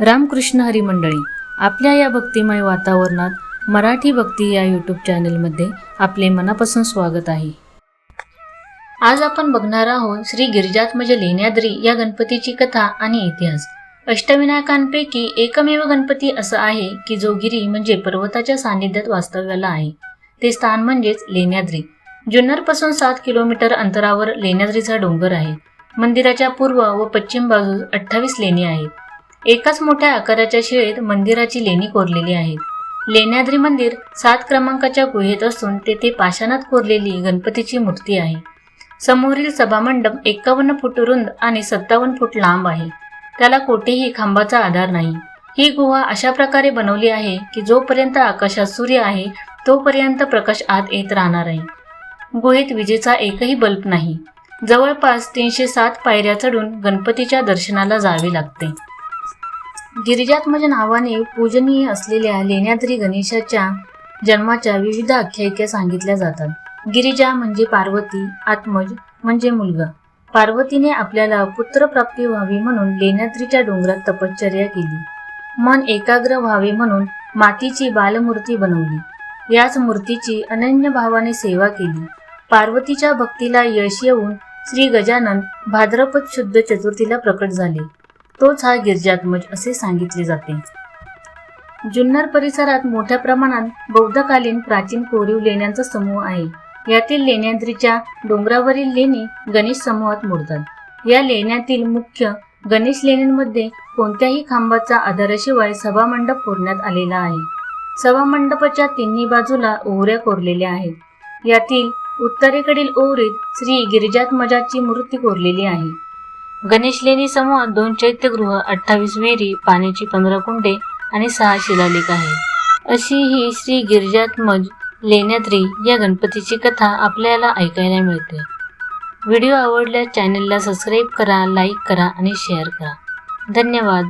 रामकृष्ण हरी मंडळी आपल्या या भक्तिमय वातावरणात मराठी भक्ती या यूट्यूब चॅनलमध्ये आपले मनापासून स्वागत आहे. आज आपण बघणार आहोत श्री गिरिजात्मज लेण्याद्री या गणपतीची कथा आणि इतिहास. अष्टविनायकांपैकी एकमेव गणपती असं आहे की जो गिरी म्हणजे पर्वताच्या सान्निध्यात वास्तव्याला आहे. ते स्थान म्हणजेच लेण्याद्री. जुन्नरपासून सात किलोमीटर अंतरावर लेण्याद्रीचा डोंगर आहे. मंदिराच्या पूर्व व पश्चिम बाजूस अठ्ठावीस लेणी आहेत. एकाच मोठ्या आकाराच्या शिळेत मंदिराची लेणी कोरलेली आहेत. लेण्याद्री मंदिर सात क्रमांकाच्या गुहेत असून तेथे पाषाणात कोरलेली गणपतीची मूर्ती आहे. समोरील सभामंडप एकावन्न फूट रुंद आणि सत्तावन्न फूट लांब आहे. त्याला कोठेही खांबाचा आधार नाही. ही गुहा अशा प्रकारे बनवली आहे की जोपर्यंत आकाशात सूर्य आहे तोपर्यंत प्रकाश आत येत राहणार आहे. गुहेत विजेचा एकही बल्ब नाही. जवळपास तीनशे सात पायऱ्या चढून गणपतीच्या दर्शनाला जावे लागते. गिरिजात्मज नावाने पूजनीय असलेल्या लेण्याद्री गणेशाच्या जन्माच्या विविध आख्यायिका सांगितल्या जातात. गिरिजा म्हणजे पार्वती आत्मज म्हणजे मुलगा. पार्वतीने आपल्याला पुत्रप्राप्ती व्हावी म्हणून लेण्याद्रीच्या डोंगरात तपश्चर्या केली. मन एकाग्र व्हावे म्हणून मातीची बालमूर्ती बनवली. याच मूर्तीची अनन्य भावाने सेवा केली. पार्वतीच्या भक्तीला यश येऊन श्री गजानन भाद्रपद शुद्ध चतुर्थीला प्रकट झाले. तोच हा गिरजात्मज असे सांगितले जाते. जुन्नर परिसरात मोठ्या प्रमाणात बौद्धकालीन प्राचीन कोरीव लेण्यांचा समूह आहे. यातील लेण्यांद्रीच्या डोंगरावरील लेणी गणेश समूहात मोडतात. या लेण्यातील मुख्य गणेश लेण्यांमध्ये कोणत्याही खांबाचा आधाराशिवाय सभामंडप कोरण्यात आलेला आहे. सभामंडपाच्या तिन्ही बाजूला ओवऱ्या कोरलेल्या आहेत. यातील उत्तरेकडील ओवरीत श्री गिरिजात्मजाची मूर्ती कोरलेली आहे. गणेश लेणी समूह दोन चैत्यगृह अठ्ठावीस विहिरी पाण्याची पंधरा कुंडे आणि सहा शिलालेख आहे. अशी ही श्री गिरिजात्मज लेण्याद्री या गणपतीची कथा आपल्याला ऐकायला मिळते. व्हिडिओ आवडल्यास चॅनलला सबस्क्राईब करा लाईक करा आणि शेअर करा. धन्यवाद.